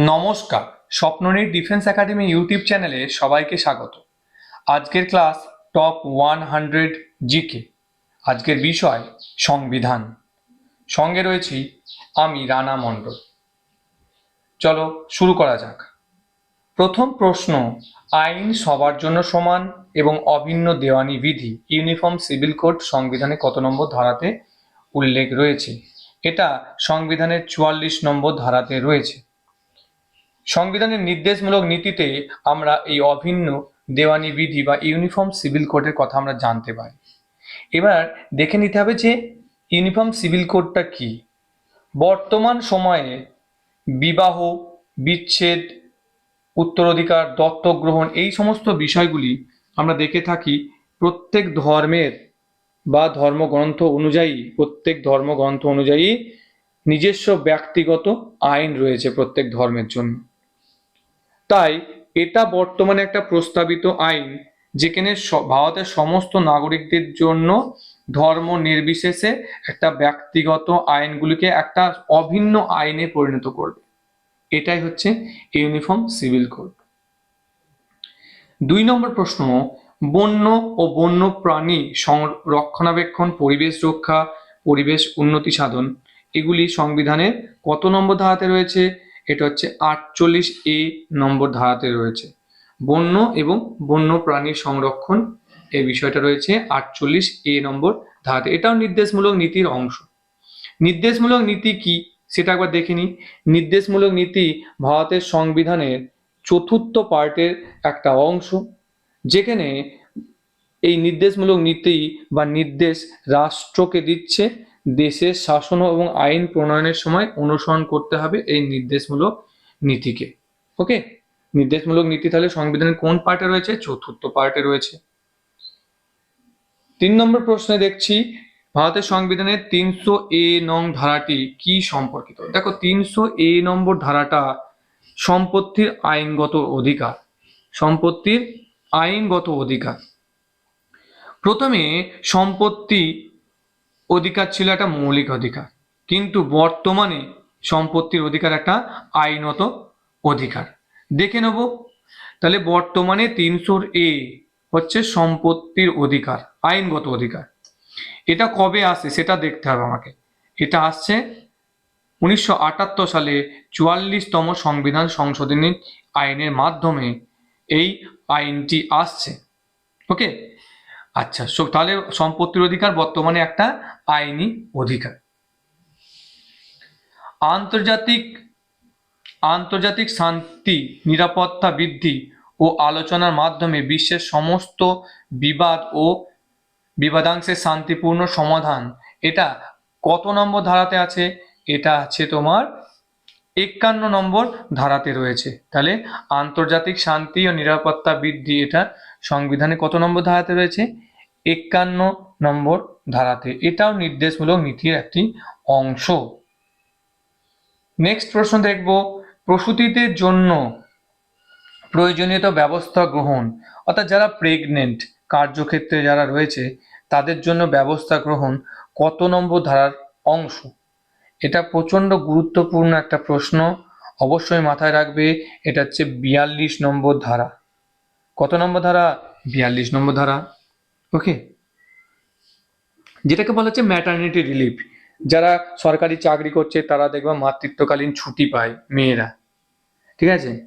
নমস্কার, Swapnanir defence academy YouTube চ্যানেলে সবাইকে স্বাগত। আজকের class top one hundred GK. আজকের বিষয় সংবিধান। সঙ্গে রয়েছি আমি রানা মণ্ডল। চলো শুরু করা যাক। প্রথম প্রশ্ন, আইন সবার জন্য সমান এবং অভিন্ন দেওয়ানি বিধি, ইউনিফর্ম সিভিল কোড সংবিধানে কত নম্বর ধারাতে উল্লেখ রয়েছে? এটা সংবিধানের চুয়াল্লিশ নম্বর ধারাতে রয়েছে। সংবিধানের নির্দেশমূলক নীতিতে আমরা এই অভিন্ন দেওয়ানি বিধি বা ইউনিফর্ম সিভিল কোডের কথা আমরা জানতে পারি। এবার দেখে নিতে হবে যে ইউনিফর্ম সিভিল কোডটা কি। বর্তমান সময়ে বিবাহ, বিচ্ছেদ, উত্তরাধিকার দত্তক গ্রহণ এই সমস্ত বিষয়গুলি আমরা দেখে থাকি প্রত্যেক ধর্মের বা ধর্মগ্রন্থ অনুযায়ী, প্রত্যেক ধর্মগ্রন্থ অনুযায়ী নিজস্ব ব্যক্তিগত আইন রয়েছে প্রত্যেক ধর্মের জন্য। তাই এটা বর্তমানে একটা প্রস্তাবিত আইন যেখানে ভারতের সমস্ত নাগরিকদের জন্য ধর্ম নির্বিশেষে একটা ব্যক্তিগত আইনগুলিকে একটা অভিন্ন আইনে পরিণত করবে। এটাই হচ্ছে ইউনিফর্ম সিভিল কোড। দুই নম্বর প্রশ্ন, বন্য ও বন্য প্রাণী রক্ষণাবেক্ষণ পরিবেশ রক্ষা, পরিবেশ উন্নতি সাধন, এগুলি সংবিধানের কত নম্বর ধারাতে রয়েছে? এটা হচ্ছে আটচল্লিশ এ নম্বর ধারাতে রয়েছে। বন্য এবং বন্য প্রাণীর সংরক্ষণ এই বিষয়টা রয়েছে আটচল্লিশ এ নম্বর ধারাতে। এটাও নির্দেশমূলক নীতির অংশ। নির্দেশমূলক নীতি কি সেটা একবার দেখে নিই। নির্দেশমূলক নীতি ভারতের সংবিধানের চতুর্থ পার্টের একটা অংশ, যেখানে এই নির্দেশমূলক নীতি বা নির্দেশ রাষ্ট্রকে দিচ্ছে দেশের শাসন এবং আইন প্রণয়নের সময় অনুসরণ করতে হবে এই নির্দেশমূলক নীতিকে। ওকে? নির্দেশমূলক নীতি তাহলে সংবিধানের কোন পার্টে রয়েছে? চতুর্থ পার্টে রয়েছে। তিন নম্বর প্রশ্নে দেখছি, ভারতের সংবিধানের তিনশো এ নং ধারাটি কি সম্পর্কিত? দেখো, তিনশো এ নম্বর ধারাটা সম্পত্তির আইনগত অধিকার। সম্পত্তির আইনগত অধিকার। প্রথমে সম্পত্তি অধিকার ছিল একটা মৌলিক অধিকার। কিন্তু বর্তমানে সম্পত্তির অধিকার একটা আইনত অধিকার। দেখে নেব। তাহলে বর্তমানে তিনশোর এ হচ্ছে সম্পত্তির অধিকার, আইনগত অধিকার। এটা কবে আসে সেটা দেখতে হবে আমাকে। এটা আসছে উনিশশো আটাত্তর সালে চুয়াল্লিশতম সংবিধান সংশোধনী আইনের মাধ্যমে এই আইনটি আসছে। ওকে? আচ্ছা তাহলে সম্পত্তির অধিকার বর্তমানে একটা আইনি অধিকার। আন্তর্জাতিক আন্তর্জাতিক শান্তি, নিরাপত্তা, বৃদ্ধি ও আলোচনার মাধ্যমে বিশ্বের সমস্ত বিবাদ ও বিবাদাংশের শান্তিপূর্ণ সমাধান, এটা কত নম্বর ধারাতে আছে? এটা আছে তোমার একান্ন নম্বর ধারাতে রয়েছে। তাহলে আন্তর্জাতিক শান্তি ও নিরাপত্তা বৃদ্ধি এটা সংবিধানে কত নম্বর ধারাতে রয়েছে? একান্ন নম্বর ধারাতে। এটাও নির্দেশমূলক নীতির একটি অংশ। নেক্সট প্রশ্ন দেখব, প্রসূতিদের জন্য প্রয়োজনীয়তা ব্যবস্থা গ্রহণ, অর্থাৎ যারা প্রেগনেন্ট কার্যক্ষেত্রে যারা রয়েছে, তাদের জন্য ব্যবস্থা গ্রহণ কত নম্বর ধারার অংশ? এটা প্রচণ্ড গুরুত্বপূর্ণ একটা প্রশ্ন, অবশ্যই মাথায় রাখবে, এটা হচ্ছে বিয়াল্লিশ নম্বর ধারা। কত নম্বর ধারা? বিয়াল্লিশ নম্বর ধারা। ওকে যেটাকে বলা হচ্ছে ম্যাটার্নিটি রিলিফ যারা সরকারি চাকরি করছে, তারা দেখবে মাতৃত্বকালীন ছুটি পায় মেয়েরা। ঠিক আছে?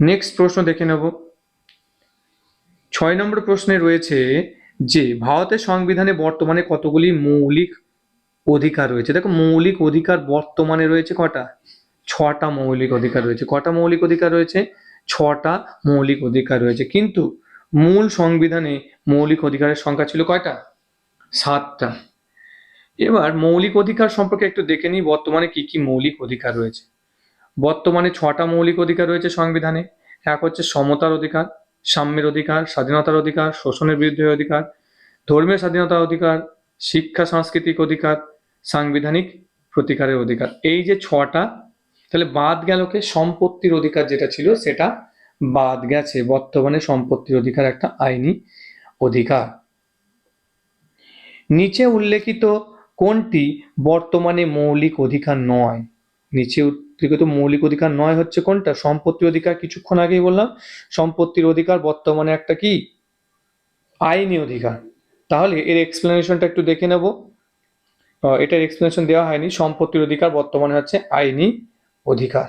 নেক্সট প্রশ্ন দেখে নেব। ছয় নম্বর প্রশ্নে রয়েছে যে, ভারতের সংবিধানে বর্তমানে কতগুলি মৌলিক অধিকার রয়েছে? দেখো, মৌলিক অধিকার বর্তমানে রয়েছে কটা? ছটা মৌলিক অধিকার রয়েছে। কটা মৌলিক অধিকার রয়েছে? ছটা মৌলিক অধিকার রয়েছে। কিন্তু মূল সংবিধানে মৌলিক অধিকারের সংখ্যা ছিল কয়টা? সাতটা। এবার মৌলিক অধিকার সম্পর্কে একটু দেখে নিই, বর্তমানে কি কি মৌলিক অধিকার রয়েছে। বর্তমানে ছটা মৌলিক অধিকার রয়েছে সংবিধানে। এক হচ্ছে সমতার অধিকার, সাম্যের অধিকার, স্বাধীনতার অধিকার, শোষণের বিরুদ্ধে অধিকার, ধর্মীয় স্বাধীনতার অধিকার, শিক্ষা, সাংস্কৃতিক অধিকার, সাংবিধানিক প্রতিকারের অধিকার। এই যে ছটা, তাহলে বাদ গেল কে? সম্পত্তির অধিকার যেটা ছিল, সেটা বাদ গেছে বর্তমানে সম্পত্তির অধিকার একটা আইনি অধিকার। নিচে উল্লেখিত কোনটি বর্তমানে মৌলিক অধিকার নয়? নিচে উল্লেখিত মৌলিক অধিকার নয় হচ্ছে কোনটা? সম্পত্তির অধিকার কিছুক্ষণ আগেই বললাম। সম্পত্তির অধিকার বর্তমানে একটা কি? আইনি অধিকার। তাহলে এর এক্সপ্লেনেশনটা একটু দেখে নেব। এটার এক্সপ্লেনেশন দেওয়া হয়নি। সম্পত্তির অধিকার বর্তমানে হচ্ছে আইনি অধিকার।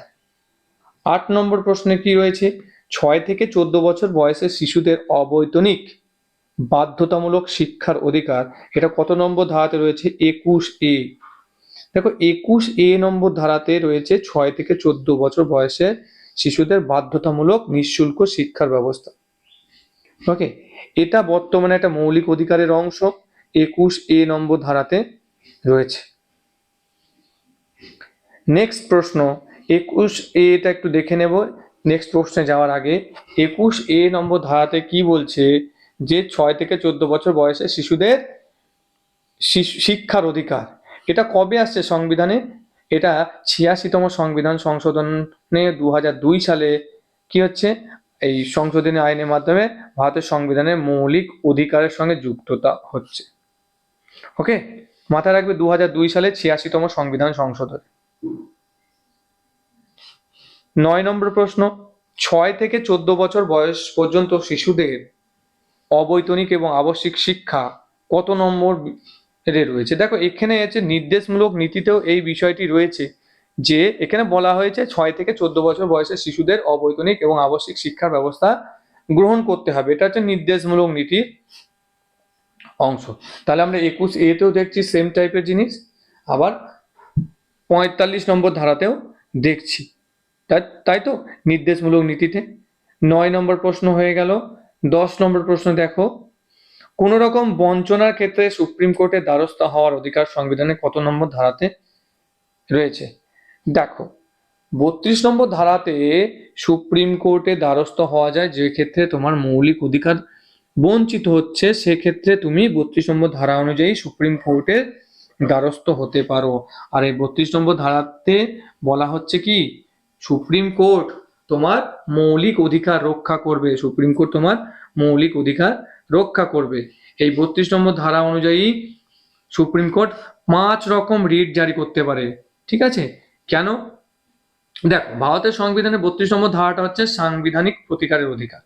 আট নম্বর প্রশ্নে কি রয়েছে? ছয় থেকে চোদ্দ বছর বয়সের শিশুদের অবৈতনিক বাধ্যতামূলক শিক্ষার অধিকার। এটা কত নম্বর ধারাতে রয়েছে? একুশ এ। দেখো, একুশ এ নম্বর ধারাতে রয়েছে ছয় থেকে চোদ্দ বছর বয়সের শিশুদের বাধ্যতামূলক নিঃশুল্ক শিক্ষার ব্যবস্থা। ওকে? এটা বর্তমানে একটা মৌলিক অধিকারের অংশ। একুশ এ নম্বর ধারাতে রয়েছে। নেক্সট প্রশ্ন। একুশ এটা একটু দেখে নেব। নেক্সট প্রশ্নে যাওয়ার আগে, একুশ এ নম্বর ধারাতে কি বলছে যে ছয় থেকে চোদ্দ বছর বয়সে শিশুদের শিশু- শিক্ষার অধিকার? এটা কবে আসছে সংবিধানে? এটা ছিয়াশিতম সংবিধান সংশোধনে দু দুই সালে কি হচ্ছে? এই সংশোধনী আইনের মাধ্যমে ভারতের সংবিধানের মৌলিক অধিকারের সঙ্গে যুক্ততা হচ্ছে। ওকে মাথায় রাখবে দু সালে ছিয়াশিতম সংবিধান সংশোধন। নয় নম্বর প্রশ্ন, ছয় থেকে চোদ্দ বছর বয়স পর্যন্ত শিশুদের অবৈতনিক এবং আবশ্যিক শিক্ষা কত নম্বর রয়েছে? দেখো, এখানে হচ্ছে নির্দেশমূলক নীতিতেও এই বিষয়টি রয়েছে যে, এখানে বলা হয়েছে ছয় থেকে চোদ্দ বছর বয়সের শিশুদের অবৈতনিক এবং আবশ্যিক শিক্ষার ব্যবস্থা গ্রহণ করতে হবে। এটা হচ্ছে নির্দেশমূলক নীতির অংশ। তাহলে আমরা একুশ এতেও দেখছি সেম টাইপের জিনিস, আবার পঁয়তাল্লিশ নম্বর ধারাতেও দেখছি। তাই তো নির্দেশমূলক নীতিতে। নয় নম্বর প্রশ্ন হয়ে গেল। দশ নম্বর প্রশ্ন দেখো। কোন রকম বঞ্চনার ক্ষেত্রে সুপ্রিম কোর্টের দ্বারস্থ হওয়ার অধিকার সংবিধানে কত নম্বর ধারাতে রয়েছে? দেখো, বত্রিশ নম্বর ধারাতে সুপ্রিম কোর্টে দ্বারস্থ হওয়া যায়, যে ক্ষেত্রে তোমার মৌলিক অধিকার বঞ্চিত হচ্ছে সেক্ষেত্রে তুমি বত্রিশ নম্বর ধারা অনুযায়ী সুপ্রিম কোর্টের দ্বারস্থ হতে পারো। আর এই বত্রিশ নম্বর ধারাতে বলা হচ্ছে কি? সুপ্রিম কোর্ট তোমার মৌলিক অধিকার রক্ষা করবে। সুপ্রিম কোর্ট তোমার মৌলিক অধিকার রক্ষা করবে। এই বত্রিশ নম্বর ধারা অনুযায়ী সুপ্রিম কোর্ট পাঁচ রকম রিট জারি করতে পারে। ঠিক আছে? কেন? দেখো, ভারতের সংবিধানে বত্রিশ নম্বর ধারাটা হচ্ছে সাংবিধানিক প্রতিকারের অধিকার।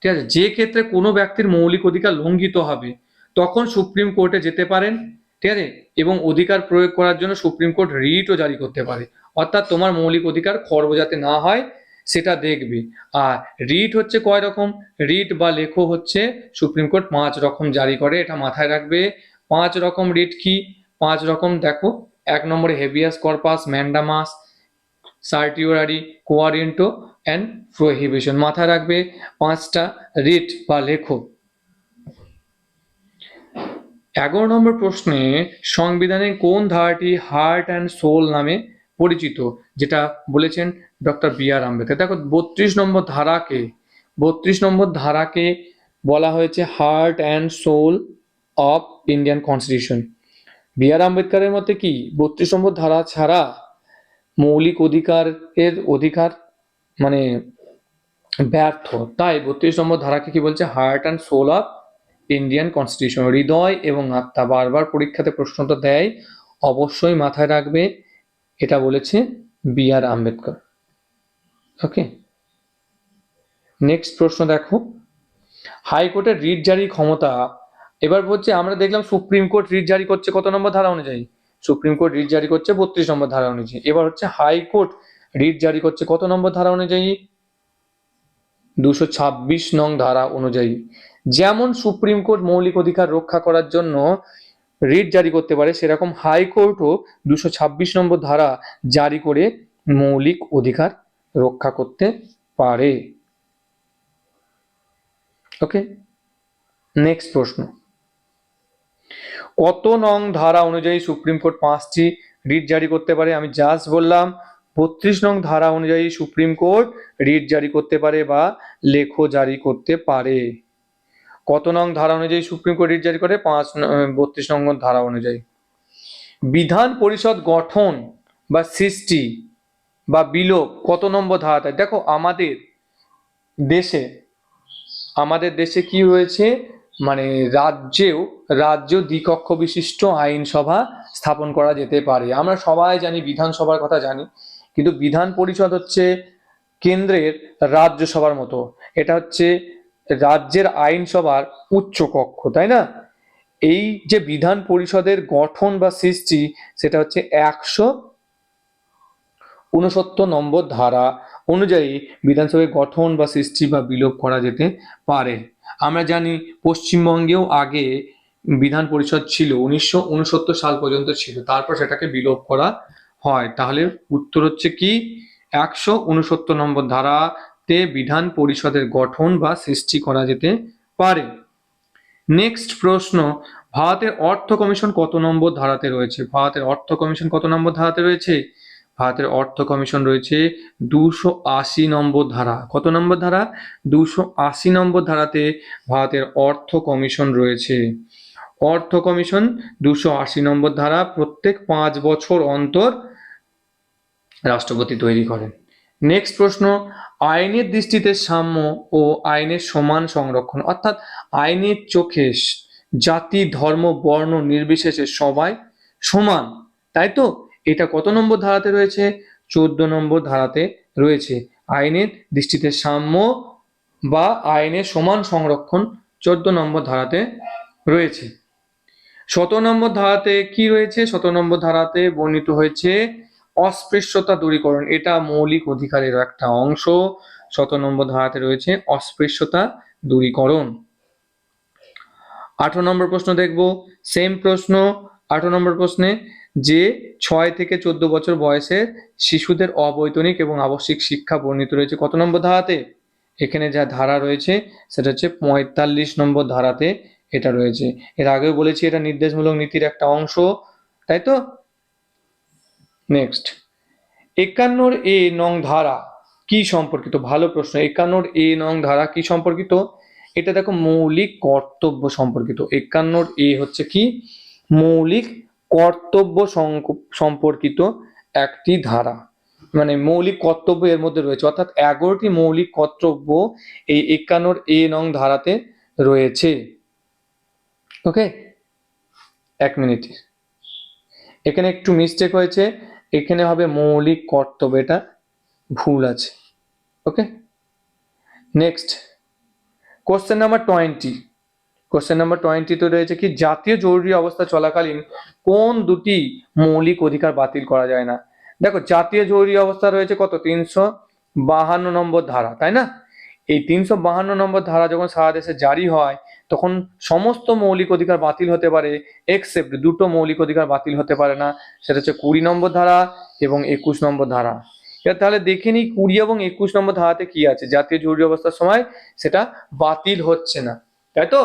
ঠিক আছে? যে ক্ষেত্রে কোনো ব্যক্তির মৌলিক অধিকার লঙ্ঘিত হবে, তখন সুপ্রিম কোর্টে যেতে পারেন। ঠিক আছে? এবং অধিকার প্রয়োগ করার জন্য সুপ্রিম কোর্ট রিটও জারি করতে পারে। অর্থাৎ তোমার মৌলিক অধিকার খর্ব যাতে না হয়, সেটা দেখবে। আর রিট হচ্ছে কয় রকম? রিট বা লেখো হচ্ছে সুপ্রিম কোর্ট পাঁচ রকম জারি করে, এটা মাথায় রাখবে। পাঁচ রকম রিট কি? পাঁচ রকম দেখো, এক নম্বরে habeas corpus mandamus certiorari quo warranto and prohibition মাথায় রাখবে। পাঁচটা রিট বা লেখো। এগারো নম্বর প্রশ্নে সংবিধানে কোন ধারাটি হার্ট অ্যান্ড সোল নামে পরিচিত, যেটা বলেছেন ডক্টর বি আর আম্বেদকর। দেখো, বত্রিশ নম্বর ধারাকে, বত্রিশ নম্বর ধারাকে বলা হয়েছে heart and soul of Indian constitution B R আম্বেদকরের মতে কি, বত্রিশ নম্বর ধারা ছাড়া মৌলিক অধিকারের অধিকার মানে ব্যর্থ। তাই বত্রিশ নম্বর ধারাকে কি বলছে? Heart and soul of Indian constitution হৃদয় এবং আত্মা বারবার পরীক্ষাতে প্রশ্নটা দেয়, অবশ্যই মাথায় রাখবে। এটা বলেছে B R Ambedkar. Okay? Next প্রশ্ন দেখো। হাইকোর্টের রিট জারি ক্ষমতা, এবার বলছে আমরা দেখলাম সুপ্রিম কোর্ট রিট জারি করছে কত নম্বর ধারা অনুযায়ী? সুপ্রিম কোর্ট রিট জারি করছে বত্রিশ নম্বর ধারা অনুযায়ী। এবার হচ্ছে হাইকোর্ট রিট জারি করছে কত নম্বর ধারা অনুযায়ী? দুশো ছাব্বিশ নং ধারা অনুযায়ী। যেমন সুপ্রিম কোর্ট মৌলিক অধিকার রক্ষা করার জন্য রিট জারি করতে পারে, সেরকম হাইকোর্টও দুশো ছাব্বিশ নম্বর ধারা জারি করে মৌলিক অধিকার রক্ষা করতে পারে। ওকে নেক্সট প্রশ্ন। কত নং ধারা অনুযায়ী সুপ্রিম কোর্ট পাঁচটি রিট জারি করতে পারে? আমি জাস্ট বললাম, বত্রিশ নং ধারা অনুযায়ী সুপ্রিম কোর্ট রিট জারি করতে পারে বা লেখো জারি করতে পারে। কত নং ধারা অনুযায়ী সুপ্রিম কোর্ট রিট জারি করে? পাঁচ বত্রিশ নং ধারা অনুযায়ী। বিধান পরিষদ গঠন বা সৃষ্টি বা বিলোপ কত নম্বর ধারা ধারাতে দেখো, আমাদের দেশে আমাদের দেশে কি রয়েছে মানে রাজ্যেও রাজ্য দ্বিকক্ষ বিশিষ্ট আইনসভা স্থাপন করা যেতে পারে। আমরা সবাই জানি, বিধানসভার কথা জানি, কিন্তু বিধান পরিষদ হচ্ছে কেন্দ্রের রাজ্যসভার মতো। এটা হচ্ছে রাজ্যের আইনসভার উচ্চ কক্ষ তাই না? এই যে বিধান পরিষদের গঠন বা সৃষ্টি, সেটা হচ্ছে একশো উনসত্তর নম্বর ধারা অনুযায়ী বিধানসভায় গঠন বা সৃষ্টি বা বিলোপ করা যেতে পারে। আমরা জানি পশ্চিমবঙ্গেও আগে বিধান পরিষদ ছিল, উনিশশো উনসত্তর সাল পর্যন্ত ছিল, তারপর সেটাকে বিলোপ করা হয়। তাহলে উত্তর হচ্ছে কি? একশো উনসত্তর নম্বর ধারাতে বিধান পরিষদের গঠন বা সৃষ্টি করা যেতে পারে। নেক্সট প্রশ্ন ভারতের অর্থ কমিশন কত নম্বর ধারাতে রয়েছে? ভারতের অর্থ কমিশন কত নম্বর ধারাতে রয়েছে? ভারতের অর্থ কমিশন রয়েছে দুশো আশি নম্বর ধারা। কত নম্বর ধারা? দুশো আশি নম্বর ধারাতে ভারতের অর্থ কমিশন রয়েছে। অর্থ কমিশন দুশো আশি নম্বর ধারা প্রত্যেক পাঁচ বছর অন্তর রাষ্ট্রপতি তৈরি করেন। নেক্সট প্রশ্ন আইনের দৃষ্টিতে সাম্য ও আইনের সমান সংরক্ষণ, অর্থাৎ আইনের চোখে জাতি, ধর্ম, বর্ণ নির্বিশেষে সবাই সমান। তাই তো? এটা কত নম্বর ধারাতে রয়েছে? চোদ্দ নম্বর ধারাতে রয়েছে। আইনের দৃষ্টিতে সাম্য বা আইনের সমান সংরক্ষণ চোদ্দ নম্বর ধারাতে রয়েছে। শত নম্বর ধারাতে কি রয়েছে? শত নম্বর ধারাতে বর্ণিত হয়েছে অস্পৃশ্যতা দূরীকরণ, এটা মৌলিক অধিকারের একটা অংশ। শত নম্বর ধারাতে রয়েছে অস্পৃশ্যতা দূরীকরণ। আঠারো নম্বর প্রশ্ন দেখব সেম প্রশ্ন, আঠারো নম্বর প্রশ্নে যে ছয় থেকে চোদ্দ বছর বয়সের শিশুদের অবৈতনিক এবং আবশ্যিক শিক্ষা বর্ণিত রয়েছে কত নম্বর ধারাতে? এখানে যা ধারা রয়েছে সেটা হচ্ছে পঁয়তাল্লিশ নম্বর ধারাতে এটা রয়েছে। এর আগেও বলেছি এটা নির্দেশমূলক নীতির একটা অংশ, তাই তো? নেক্সট একান্নর এ নং ধারা কি সম্পর্কিত? ভালো প্রশ্ন। একান্নর এ নং ধারা কি সম্পর্কিত? এটা দেখো মৌলিক কর্তব্য সম্পর্কিত। একান্নর এ হচ্ছে কি? মৌলিক কর্তব্য সম্পর্কিত একটি ধারা। মানে মৌলিক কর্তব্য এর মধ্যে রয়েছে। অর্থাৎ এগারোটি মৌলিক কর্তব্য এই একান্নর এ নং ধারাতে রয়েছে। ওকে এক মিনিট। এখানে একটু মিস্টেক হয়েছে। এখানে হবে মৌলিক কর্তব্য, এটা ভুল আছে okay next question number twenty question number টোয়েন্টিতে রয়েছে কি, জাতীয় জরুরি অবস্থা চলাকালীন কোন দুটি মৌলিক অধিকার বাতিল করা যায় না? দেখো, জাতীয় জরুরি অবস্থা রয়েছে কত? তিনশো বাহান্ন নম্বর ধারা, তাই না? এই তিনশো বাহান্ন নম্বর ধারা যখন সারা দেশে জারি হয় তখন সমস্ত মৌলিক অধিকার বাতিল হতে পারে এক্সেপ্ট দুটো মৌলিক অধিকার বাতিল হতে পারে না, সেটা হচ্ছে কুড়ি নম্বর ধারা এবং একুশ নম্বর ধারা। এবার তাহলে দেখে নিই কুড়ি এবং একুশ নম্বর ধারাতে কি আছে। জাতীয় জরুরি অবস্থার সময় সেটা বাতিল হচ্ছে না। তাই তো?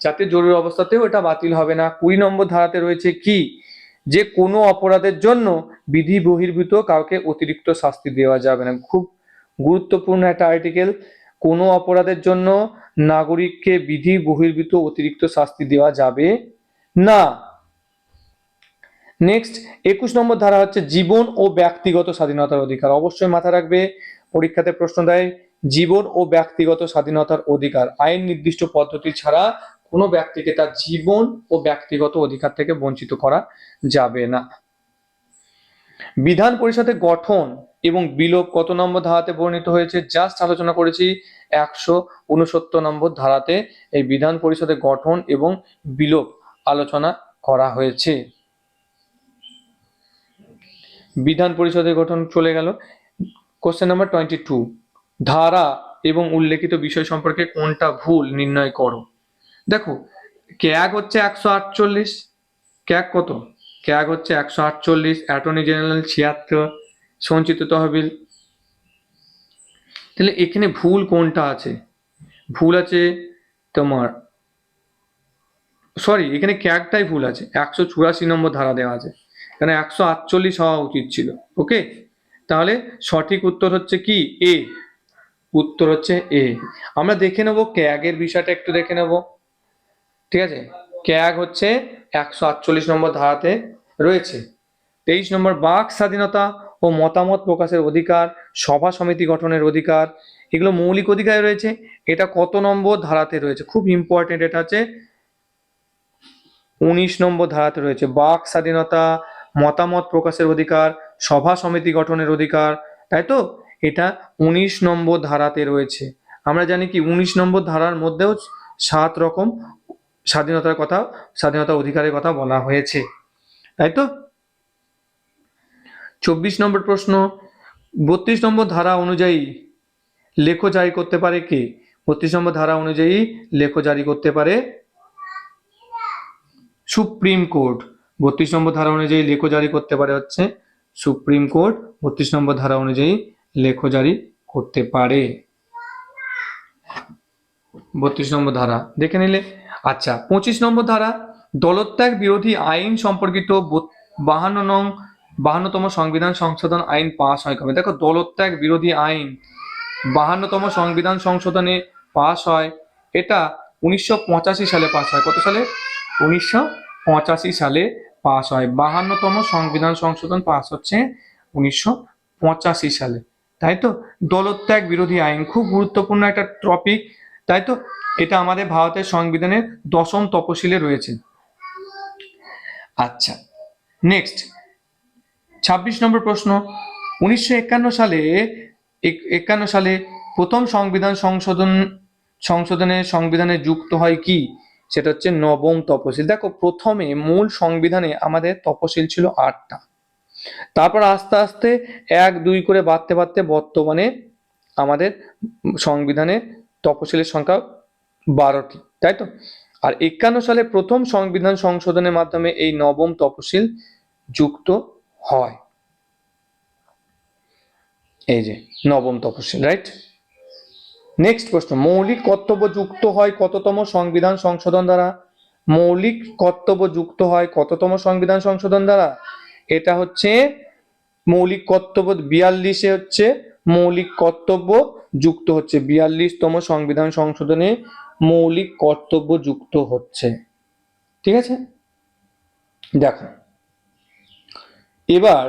জাতীয় জরুরি অবস্থাতেও এটা বাতিল হবে না। কুড়ি নম্বর ধারাতে রয়েছে কি? যে কোনো অপরাধের জন্য বিধি বহির্ভূত কাউকে অতিরিক্ত শাস্তি দেওয়া যাবে না। খুব গুরুত্বপূর্ণ একটা আর্টিকেল কোনো অপরাধের জন্য নাগরিককে বিধি বহির্ভূত অতিরিক্ত শাস্তি দেওয়া যাবে না। নেক্সট একুশ নম্বর ধারা হচ্ছে জীবন ও ব্যক্তিগত স্বাধীনতার অধিকার। অবশ্যই মাথায় রাখবে, পরীক্ষাতে প্রশ্ন দেয়, জীবন ও ব্যক্তিগত স্বাধীনতার অধিকার। আইন নির্দিষ্ট পদ্ধতি ছাড়া কোনো ব্যক্তিকে তার জীবন ও ব্যক্তিগত অধিকার থেকে বঞ্চিত করা যাবে না। বিধান পরিষদের গঠন এবং বিলোপ কত নম্বর ধারাতে বর্ণিত হয়েছে? জাস্ট আলোচনা করেছি একশো উনসত্তর নম্বর ধারাতে এই বিধান পরিষদের গঠন এবং বিলোপ আলোচনা করা হয়েছে। বিধান পরিষদের গঠন চলে গেল। কোশ্চেন নাম্বার টোয়েন্টি টু ধারা এবং উল্লেখিত বিষয় সম্পর্কে কোনটা ভুল নির্ণয় করো। দেখো, ক্যাগ হচ্ছে একশো আটচল্লিশ, ক্যাগ কত? ক্যাগ হচ্ছে একশো আটচল্লিশ, অ্যাটর্নি জেনারেল ছিয়াত্তর, সঞ্চিত তহবিল তাহলে এখানে ভুল কোনটা আছে? ভুল আছে তোমার সরি এখানে ক্যাগটাই ভুল আছে। একশো চুরাশি নম্বর ধারা দেওয়া আছে। এখানে একশো আটচল্লিশ হওয়া উচিত ছিল ওকে তাহলে সঠিক উত্তর হচ্ছে কি? এ উত্তর হচ্ছে এ আমরা দেখে নেব ক্যাগের বিষয়টা একটু দেখে নেব। ঠিক আছে? ক্যাগ হচ্ছে একশো আটচল্লিশ নম্বর ধারাতে রয়েছে। তেইশ নম্বর বাক স্বাধীনতা ও মতামত প্রকাশের অধিকার, সভা সমিতি গঠনের অধিকার, এগুলো মৌলিক অধিকার রয়েছে। এটা কত নম্বর ধারাতে রয়েছে? খুব ইম্পর্টেন্ট এটা হচ্ছে উনিশ নম্বর ধারাতে রয়েছে। বাক স্বাধীনতা, মতামত প্রকাশের অধিকার, সভা সমিতি গঠনের অধিকার, তাই তো? এটা উনিশ নম্বর ধারাতে রয়েছে। আমরা জানি কি, উনিশ নম্বর ধারার মধ্যেও সাত রকম স্বাধীনতার কথা, স্বাধীনতা অধিকারের কথা বলা হয়েছে। তাই তো? চব্বিশ নম্বর প্রশ্ন, বত্রিশ নম্বর ধারা অনুযায়ী লেখ জারি করতে পারে কে? বত্রিশ নম্বর ধারা অনুযায়ী লেখ জারি করতে পারে সুপ্রিম কোর্ট। বত্রিশ নম্বর ধারা অনুযায়ী লেখ জারি করতে পারে হচ্ছে সুপ্রিম কোর্ট। বত্রিশ নম্বর ধারা অনুযায়ী লেখ জারি করতে পারে। বত্রিশ নম্বর ধারা, দেখে নিলে? আচ্ছা পঁচিশ নম্বর ধারা, দলত্যাগ বিরোধী আইন সম্পর্কিত বাহান্ন নং বাহান্নতম সংবিধান সংশোধন আইন পাশ হয় কবে? দেখো দলত্যাগ বিরোধী আইন। বাহান্নতম সংবিধান সংশোধনে পাস হয়। এটা উনিশশো পঁচাশি সালে পাস হয়। কত সালে? উনিশশো পঁচাশি সালে পাস হয়। বাহান্নতম সংবিধান সংশোধন পাস হচ্ছে উনিশশো পঁচাশি সালে। তাই তো? দলত্যাগ বিরোধী আইন। খুব গুরুত্বপূর্ণ একটা টপিক। তাই তো? এটা আমাদের ভারতের সংবিধানের দশম তপশিলে রয়েছে। আচ্ছা নেক্সট। ছাব্বিশ নম্বর প্রশ্ন, উনিশশো একান্ন সালে এক- একান্ন সালে প্রথম সংবিধান সংশোধন, সংশোধনে সংবিধানে যুক্ত হয় কি? সেটা হচ্ছে নবম তপশিল। দেখো, প্রথমে মূল সংবিধানে আমাদের তপশিল ছিল আটটা। তারপর আস্তে আস্তে এক, দুই করে বাড়তে বাড়তে বর্তমানে আমাদের সংবিধানে তপশিলের সংখ্যা বারোটি, তাই তো? আর একান্ন সালে প্রথম সংবিধান সংশোধনের মাধ্যমে এই নবম তপশিল যুক্ত হয়। এই যে নবম তপশিল রাইট নেক্সট প্রশ্ন, মৌলিক কর্তব্য যুক্ত হয় কততম সংবিধান সংশোধন দ্বারা? মৌলিক কর্তব্য যুক্ত হয় কততম সংবিধান সংশোধন দ্বারা? এটা হচ্ছে মৌলিক কর্তব্য বিয়াল্লিশে হচ্ছে মৌলিক কর্তব্য যুক্ত হচ্ছে। বিয়াল্লিশতম সংবিধান সংশোধনে মৌলিক কর্তব্য যুক্ত হচ্ছে। ঠিক আছে? দেখো এবার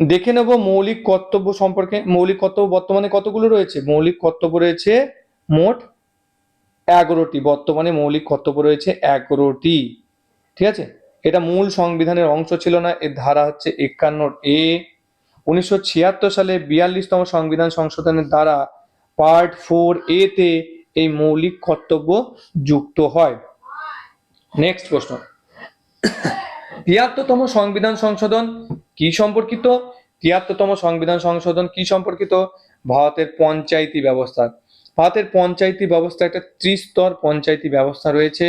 দেখে নেব মৌলিক কর্তব্য সম্পর্কে। মৌলিক কর্তব্য বর্তমানে কতগুলো রয়েছে? মৌলিক কর্তব্য রয়েছে মোট এগারোটি। বর্তমানে মৌলিক কর্তব্য রয়েছে এগারোটি। ঠিক আছে? এটা মূল সংবিধানের অংশ ছিল না, এর ধারা হচ্ছে একান্ন এ। উনিশশো ছিয়াত্তর সালে বিয়াল্লিশতম সংবিধান সংশোধনের দ্বারা পার্ট ফোর এ তে এই মৌলিক কর্তব্য যুক্ত হয়। নেক্সট প্রশ্ন। তিয়াত্তরতম সংবিধান সংশোধন কি সম্পর্কিত? তিয়াত্তরতম সংবিধান সংশোধন কি সম্পর্কিত? ভারতের পঞ্চায়েতি ব্যবস্থা। ভারতের পঞ্চায়েতি ব্যবস্থা একটা ত্রিস্তর পঞ্চায়েতি ব্যবস্থা রয়েছে।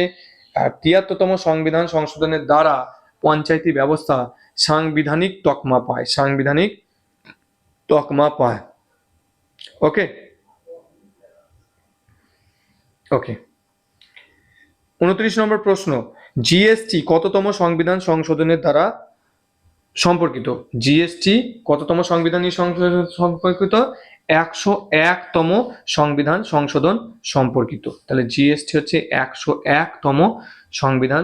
তিয়াত্তরতম সংবিধান সংশোধনের দ্বারা পঞ্চায়েতি ব্যবস্থা সাংবিধানিক তকমা পায়, সাংবিধানিক তকমা পায়। ওকে? ওকে। উনত্রিশ নম্বর প্রশ্ন। জিএসটি কততম সংবিধান সংশোধনের দ্বারা সম্পর্কিত? জিএসটি কততম সংবিধানী সম্পর্কিত? একশো একতম সংবিধান সংশোধন সম্পর্কিত। তাহলে জিএসটি হচ্ছে একশো একতম সংবিধান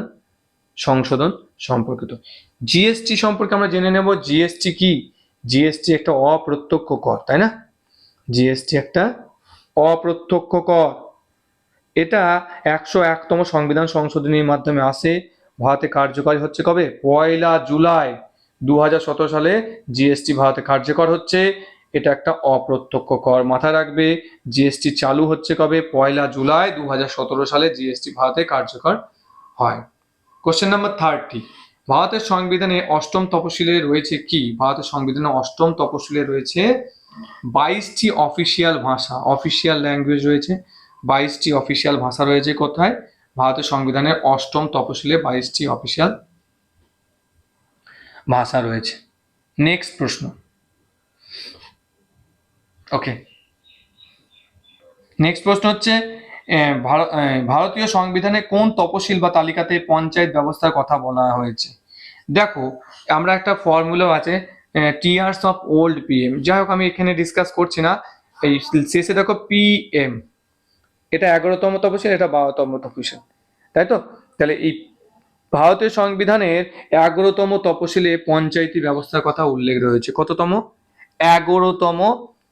সংশোধন সম্পর্কিত। জিএসটি সম্পর্কে আমরা জেনে নেব জিএসটি কি? জিএসটি একটা অপ্রত্যক্ষ কর, তাই না? জিএসটি একটা অপ্রত্যক্ষ কর। এটা একশো একতম সংবিধান সংশোধনীর মাধ্যমে আসে। ভারতে কার্যকরী হচ্ছে কবে? পয়লা জুলাই দু হাজার সতেরো সালে জিএসটি ভারতে কার্যকর হচ্ছে। এটা একটা অপ্রত্যক্ষ কর মাথায় রাখবে। জিএসটি চালু হচ্ছে কবে? পয়লা জুলাই দু হাজার সতেরো সালে জিএসটি ভারতে কার্যকর হয়। কোশ্চেন নাম্বার থার্টি ভারতের সংবিধানে অষ্টম তপশিলে রয়েছে কি? ভারতের সংবিধানে অষ্টম তপশিলে রয়েছে বাইশটি অফিসিয়াল ভাষা অফিসিয়াল ল্যাঙ্গুয়েজ রয়েছে। বাইশটি অফিসিয়াল ভাষা রয়েছে কোথায়? ভারতের সংবিধানের অষ্টম তপশিলে বাইশটি অফিসিয়াল ভাষা রয়েছে। নেক্সট প্রশ্ন। ওকে নেক্সট প্রশ্ন হচ্ছে ভারতীয় সংবিধানে কোন তপশিল বা তালিকাতে পঞ্চায়েত ব্যবস্থার কথা বলা হয়েছে? দেখো, আমরা একটা ফর্মুলা আছে টিয়ার্স অফ ওল্ড পিএম যাই হোক, আমি এখানে ডিসকাস করছি না। এই শেষে দেখো পিএম এটা এগারোতম তপশিল এটা বারোতম তপশিল তাই তো? তাহলে এই ভারতীয় সংবিধানের এগারোতম তপশিলে পঞ্চায়েতি ব্যবস্থার কথা উল্লেখ রয়েছে। কততম? এগারোতম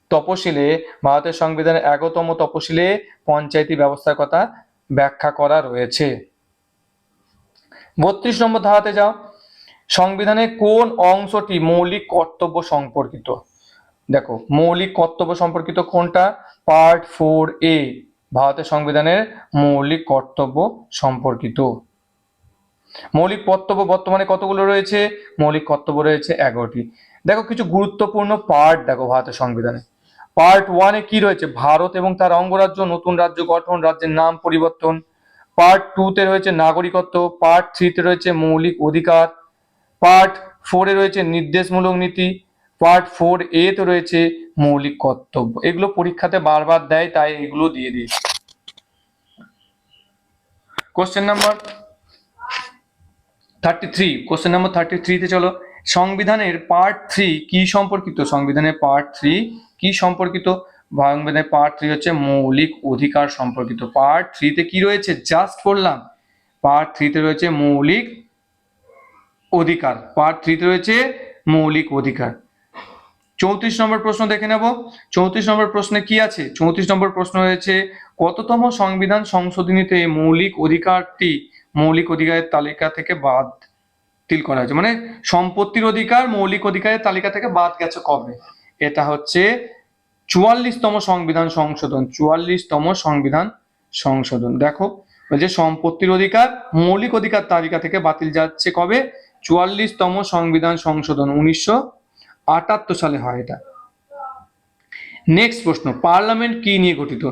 তপশিলে, ভারতের সংবিধানের এগারোতম তপশিলে পঞ্চায়েতি ব্যবস্থার কথা ব্যাখ্যা করা রয়েছে। বত্রিশ নম্বর ধারাতে যাও। সংবিধানের কোন অংশটি মৌলিক কর্তব্য সম্পর্কিত? দেখো, মৌলিক কর্তব্য সম্পর্কিত কোনটা? Part four A. ভারতের সংবিধানের মৌলিক কর্তব্য সম্পর্কিত। মৌলিক কর্তব্য বর্তমানে কতগুলো রয়েছে? মৌলিক কর্তব্য রয়েছে এগারোটি। দেখো, কিছু গুরুত্বপূর্ণ পার্ট দেখো ভারতের সংবিধানে। পার্ট ওয়ানে কি রয়েছে? ভারত এবং তার অঙ্গরাজ্য, নতুন রাজ্য গঠন, রাজ্যের নাম পরিবর্তন। পার্ট টুতে রয়েছে নাগরিকত্ব পার্ট থ্রিতে রয়েছে মৌলিক অধিকার। পার্ট ফোরে রয়েছে নির্দেশমূলক নীতি। পার্ট ফোর এ তে রয়েছে মৌলিক কর্তব্য। এগুলো পরীক্ষাতে বারবার দেয়, তাই এগুলো দিয়ে দিয়েছি। Question number thirty three question number thirty থ্রিতে চলো। সংবিধানের পার্ট থ্রি কি সম্পর্কিত? সংবিধানের পার্ট থ্রি কি সম্পর্কিত? সংবিধানের পার্ট থ্রি হচ্ছে মৌলিক অধিকার সম্পর্কিত। পার্ট থ্রিতে কি রয়েছে? জাস্ট বললাম। পার্ট থ্রিতে রয়েছে মৌলিক অধিকার। পার্ট থ্রিতে রয়েছে মৌলিক অধিকার। চৌত্রিশ নম্বর প্রশ্ন দেখে নেব। চৌত্রিশ নম্বর প্রশ্নে কি আছে? চৌত্রিশ নম্বর প্রশ্ন রয়েছে কততম সংবিধান সংশোধনীতে মৌলিক অধিকারটি মৌলিক অধিকারের তালিকা থেকে বাদ তিল করা হয়েছে? মানে সম্পত্তির অধিকার মৌলিক অধিকারের তালিকা থেকে বাদ গেছে কবে? এটা হচ্ছে চুয়াল্লিশতম সংবিধান সংশোধন, চুয়াল্লিশতম সংবিধান সংশোধন। দেখো যে সম্পত্তির অধিকার মৌলিক অধিকার তালিকা থেকে বাতিল যাচ্ছে কবে? চুয়াল্লিশতম সংবিধান সংশোধন, উনিশশো আটাত্তর সালে হয় এটা। নেক্সট প্রশ্ন, পার্লামেন্ট কি নিয়ে গঠিত?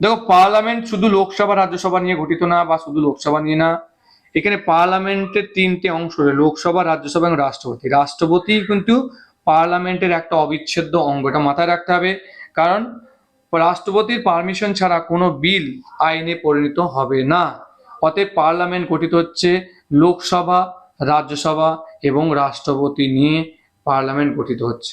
দেখো, পার্লামেন্ট শুধু লোকসভা, রাজ্যসভা নিয়ে গঠিত না বা শুধু লোকসভা নিয়ে না। এখানে পার্লামেন্টের তিনটে অংশ লোকসভা, রাজ্যসভা এবং রাষ্ট্রপতি। রাষ্ট্রপতি কিন্তু পার্লামেন্টের একটা অবিচ্ছেদ্য অঙ্গটা মাথায় রাখতে হবে। কারণ রাষ্ট্রপতির পারমিশন ছাড়া কোনো বিল আইনে পরিণত হবে না। অতএব পার্লামেন্ট গঠিত হচ্ছে লোকসভা, রাজ্যসভা এবং রাষ্ট্রপতি নিয়ে। পার্লামেন্ট গঠিত হচ্ছে।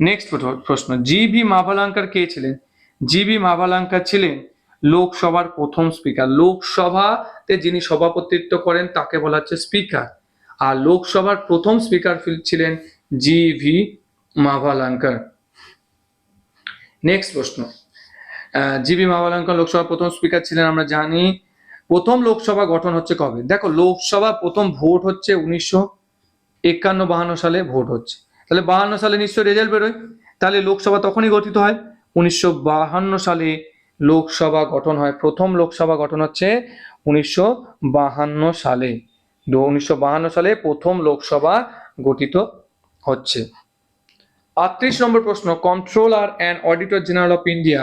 নেক্সট প্রশ্ন জি ভি মাভালাঙ্কার কে ছিলেন? জি ভি মাভালাঙ্কার ছিলেন লোকসভার প্রথম স্পিকার লোকসভাতে যিনি সভাপতিত্ব করেন, তাকে বলা হচ্ছে স্পিকার আর লোকসভার প্রথম স্পিকার ছিলেন জি ভি মাভালাঙ্কার নেক্সট প্রশ্ন জি ভি মাভালাঙ্কার লোকসভার প্রথম স্পিকার ছিলেন, আমরা জানি। প্রথম লোকসভা গঠন হচ্ছে কবে? দেখো লোকসভা প্রথম ভোট হচ্ছে উনিশশো একান্ন বাহান্ন সালে ভোট হচ্ছে। তাহলে বাহান্ন সালে নিশ্চয় রেজাল্ট বেরোয়। তাহলে লোকসভা তখনই গঠিত হয়। উনিশশো বাহান্ন সালে লোকসভা গঠন হয়। প্রথম লোকসভা গঠন হচ্ছে উনিশশো বাহান্ন সালে। উনিশশো বাহান্ন সালে প্রথম লোকসভা গঠিত হচ্ছে। আটত্রিশ নম্বর প্রশ্ন controller and auditor general of India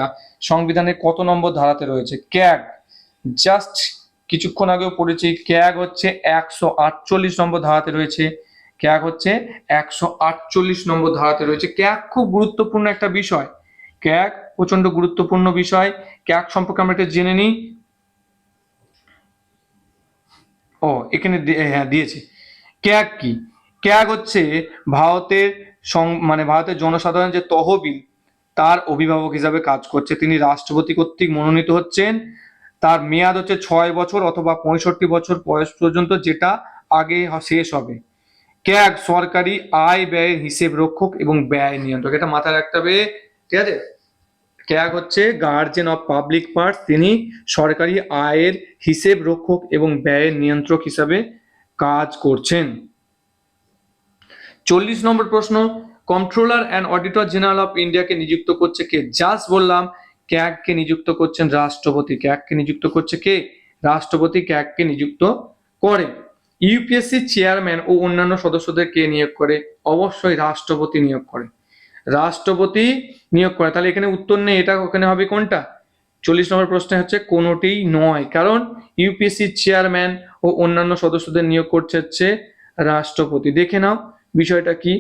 সংবিধানের কত নম্বর ধারাতে রয়েছে? ক্যাগ। জাস্ট কিছুক্ষণ আগেও পড়েছি, ক্যাগ হচ্ছে একশো আটচল্লিশ নম্বর ধারাতে রয়েছে। ক্যাগ হচ্ছে একশো আটচল্লিশ নম্বর ধারাতে রয়েছে। ক্যাক খুব গুরুত্বপূর্ণ একটা বিষয়। ক্যাক প্রচণ্ড গুরুত্বপূর্ণ বিষয়। ক্যাক সম্পর্কে আমরা একটা জেনে নিই। ও, এখানে হ্যাঁ দিয়েছে। ক্যাক কি? ক্যাক হচ্ছে ভারতের মানে ভারতের জনসাধারণ যে তহবিল, তার অভিভাবক হিসাবে কাজ করছে। তিনি রাষ্ট্রপতি কর্তৃক মনোনীত হচ্ছেন। তার মেয়াদ হচ্ছে ছয় বছর অথবা পঁয়ষট্টি বছর বয়স পর্যন্ত, যেটা আগে শেষ হবে। ক্যাগ সরকারি আয় ব্যয়ের হিসেব রক্ষক এবং ব্যয় নিয়ন্ত্রক? এটা মাথায় রাখতে হবে, ঠিক আছে? ক্যাগ হচ্ছে গার্জেন অফ পাবলিক পার্টস তিনি সরকারি আয়ের হিসেব রক্ষক এবং ব্যয়ের নিয়ন্ত্রক হিসাবে কাজ করছেন। চল্লিশ নম্বর প্রশ্ন controller and auditor general of ইন্ডিয়াকে নিযুক্ত করছে কে? জাস্ট বললাম ক্যাগকে নিযুক্ত করছেন রাষ্ট্রপতি। ক্যাগকে নিযুক্ত করছে কে? রাষ্ট্রপতি ক্যাগকে নিযুক্ত করে। ইউপিএসসি চেয়ারম্যান ও অন্যান্য সদস্যদের কে নিয়োগ করে, অবশ্যই রাষ্ট্রপতি নিয়োগ করে। রাষ্ট্রপতি নিয়োগ করে। তাহলে এখানে উত্তর নেই, এটা ওখানে হবে কোনটা? চল্লিশ নম্বর প্রশ্নে হচ্ছে কোনোটিই নয়, কারণ ইউপিএসসি চেয়ারম্যান ও অন্যান্য সদস্যদের নিয়োগ করছে হচ্ছে রাষ্ট্রপতি। দেখে নাও বিষয়টা কি।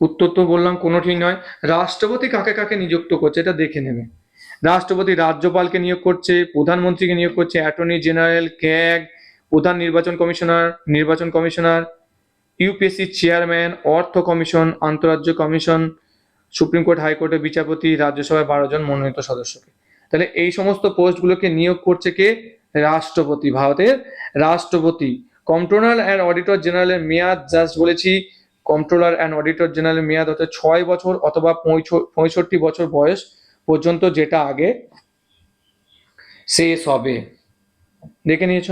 উত্তর তো বললাম কোনোটি নয়। রাষ্ট্রপতি কাকে কাকে নিযুক্ত করছে এটা দেখে নেবে। রাষ্ট্রপতি রাজ্যপালকে নিয়োগ করছে, প্রধানমন্ত্রীকে নিয়োগ করছে, অ্যাটর্নি জেনারেল, ক্যাগ প্রধান নির্বাচন কমিশনার নির্বাচন কমিশনার ইউপিএসসি চেয়ারম্যান অর্থ কমিশন, আন্তরাজ্য কমিশন, সুপ্রিম কোর্ট হাইকোর্টের বিচারপতি, রাজ্যসভায় বারো জন মনোনীত সদস্যকে। তাহলে এই সমস্ত পোস্টগুলোকে নিয়োগ করছে কে? রাষ্ট্রপতি, ভারতের রাষ্ট্রপতি। কন্ট্রোলার অ্যান্ড অডিটর জেনারেলের মেয়াদ জাস্ট বলেছি কন্ট্রোলার অ্যান্ড অডিটর জেনারেলের মেয়াদ হচ্ছে ছয় বছর অথবা পঁয়ষট্টি বছর বয়স পর্যন্ত যেটা আগে শেষ হবে। দেখে নিয়েছ?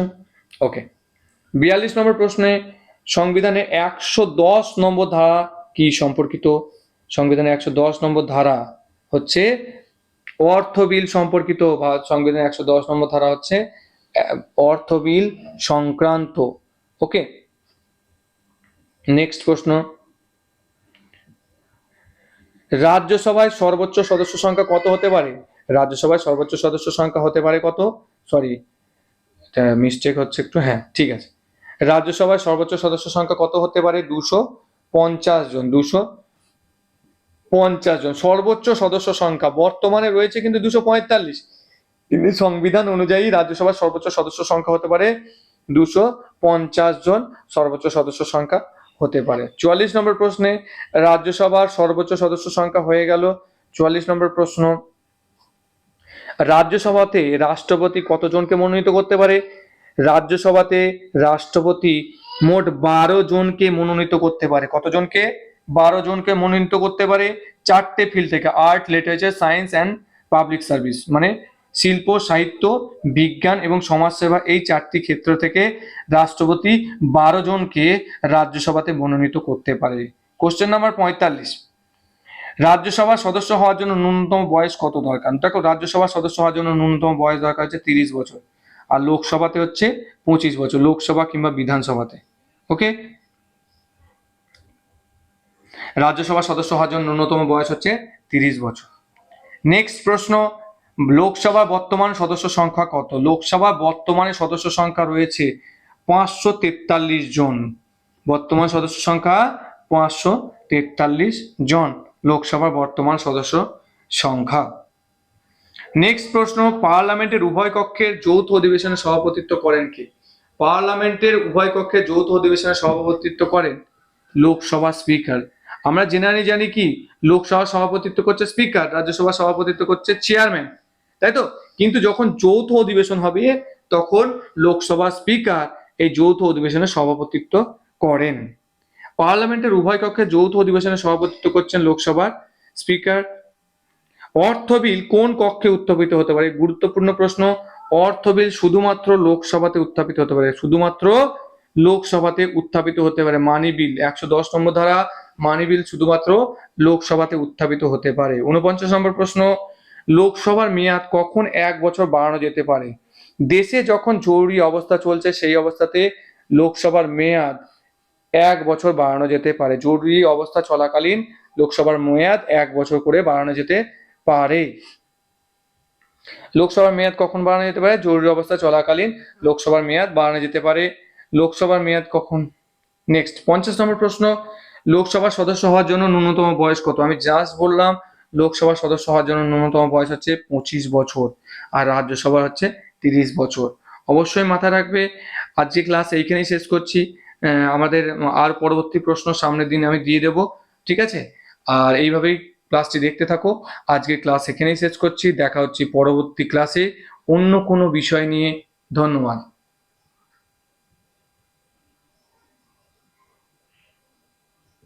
ওকে বিয়াল্লিশ নম্বর প্রশ্নে সংবিধানে একশো দশ নম্বর ধারা কি সম্পর্কিত? সংবিধানের একশো দশ নম্বর ধারা হচ্ছে অর্থ বিল সম্পর্কিত বা সংবিধানের একশো দশ নম্বর ধারা হচ্ছে অর্থ বিল সংক্রান্ত। ওকে নেক্সট প্রশ্ন। রাজ্যসভায় সর্বোচ্চ সদস্য সংখ্যা কত হতে পারে? রাজ্যসভায় সর্বোচ্চ সদস্য সংখ্যা হতে পারে কত? সরি মিস্টেক হচ্ছে একটু হ্যাঁ ঠিক আছে। রাজ্যসভায় সর্বোচ্চ সদস্য সংখ্যা কত হতে পারে? দুশো পঞ্চাশ জন, দুশো পঞ্চাশ জন। সর্বোচ্চ সদস্য সংখ্যা বর্তমানে রয়েছে কিন্তু দুশো পঁয়তাল্লিশ। কিন্তু সংবিধান অনুযায়ী রাজ্যসভার সর্বোচ্চ সদস্য সংখ্যা হতে পারে দুশো পঞ্চাশ জন সর্বোচ্চ সদস্য সংখ্যা হতে পারে। চুয়াল্লিশ নম্বর প্রশ্নে রাজ্যসভার সর্বোচ্চ সদস্য সংখ্যা হয়ে গেল। চুয়াল্লিশ নম্বর প্রশ্ন রাজ্যসভাতে রাষ্ট্রপতি কতজনকে মনোনীত করতে পারে? রাজ্যসভাতে রাষ্ট্রপতি মোট বারো জনকে মনোনীত করতে পারে। কতজনকে? বারো জনকে মনোনীত করতে পারে চারটে ফিল্ড থেকে art literature science and public service মানে শিল্প, সাহিত্য, বিজ্ঞান এবং সমাজসেবা এই চারটি ক্ষেত্র থেকে রাষ্ট্রপতি বারো জনকে রাজ্যসভাতে মনোনীত করতে পারে। কোশ্চেন নাম্বার পঁয়তাল্লিশ। রাজ্যসভার সদস্য হওয়ার জন্য ন্যূনতম বয়স কত দরকার? দেখো, রাজ্যসভার সদস্য হওয়ার জন্য ন্যূনতম বয়স দরকার হচ্ছে তিরিশ বছর। আর লোকসভাতে হচ্ছে পঁচিশ বছর, লোকসভা কিংবা বিধানসভাতে। ওকে? রাজ্যসভার সদস্য হওয়ার জন্য ন্যূনতম বয়স হচ্ছে তিরিশ বছর। নেক্সট প্রশ্ন, লোকসভার বর্তমান সদস্য সংখ্যা কত? লোকসভার বর্তমানে সদস্য সংখ্যা রয়েছে পাঁচশো তেতাল্লিশ জন। বর্তমান সদস্য সংখ্যা পাঁচশো তেতাল্লিশ জন। লোকসভার বর্তমান সদস্য সংখ্যা। নেক্সট প্রশ্ন, পার্লামেন্টের উভয় কক্ষের যৌথ অধিবেশনে সভাপতিত্ব করেন কে? পার্লামেন্টের উভয় কক্ষের যৌথ অধিবেশনে সভাপতিত্ব করেন লোকসভা স্পিকার। আমরা জেনারেলি জানি কি লোকসভা সভাপতিত্ব করছে স্পিকার রাজ্যসভা সভাপতিত্ব করছে চেয়ারম্যান। তাই তো? কিন্তু যখন যৌথ অধিবেশন হবে, তখন লোকসভা স্পিকার এই যৌথ অধিবেশনে সভাপতিত্ব করেন। পার্লামেন্টের উভয় কক্ষে যৌথ অধিবেশনে সভাপতিত্ব করছেন লোকসভার স্পিকার। অর্থ বিল কোন কক্ষে উত্থাপিত হতে পারে? গুরুত্বপূর্ণ প্রশ্ন। অর্থ বিল শুধুমাত্র লোকসভাতে উত্থাপিত হতে পারে। শুধুমাত্র লোকসভাতে উত্থাপিত হতে পারে মানি বিল। একশো দশ নম্বর ধারা, মানি বিল শুধুমাত্র লোকসভাতে উত্থাপিত হতে পারে। উনপঞ্চাশ নম্বর প্রশ্ন। লোকসভার মেয়াদ কখন এক বছর বাড়ানো যেতে পারে? দেশে যখন জরুরি অবস্থা চলছে, সেই অবস্থাতে লোকসভার মেয়াদ এক বছর বাড়ানো যেতে পারে। জরুরি অবস্থা চলাকালীন লোকসভার মেয়াদ এক বছর করে বাড়ানো যেতে পারে। লোকসভার মেয়াদ কখন বাড়ানো যেতে পারে? জরুরি অবস্থা চলাকালীন লোকসভার মেয়াদ বাড়ানো যেতে পারে। লোকসভার মেয়াদ কখন? নেক্সট পঞ্চাশ নম্বর প্রশ্ন। লোকসভার সদস্য হওয়ার জন্য ন্যূনতম বয়স কত? আমি জাস্ট বললাম, লোকসভার সদস্য হওয়ার জন্য ন্যূনতম বয়স হচ্ছে পঁচিশ বছর আর রাজ্যসভা হচ্ছে তিরিশ বছর। অবশ্যই মাথায় রাখবে। আজকে ক্লাস এইখানেই শেষ করছি। আমাদের আর পরবর্তী প্রশ্ন সামনের দিন আমি দিয়ে দেব, ঠিক আছে? আর এইভাবেই ক্লাসটি দেখতে থাকো। আজকে ক্লাস এখানেই শেষ করছি। দেখা হচ্ছে পরবর্তী ক্লাসে অন্য কোনো বিষয় নিয়ে। ধন্যবাদ।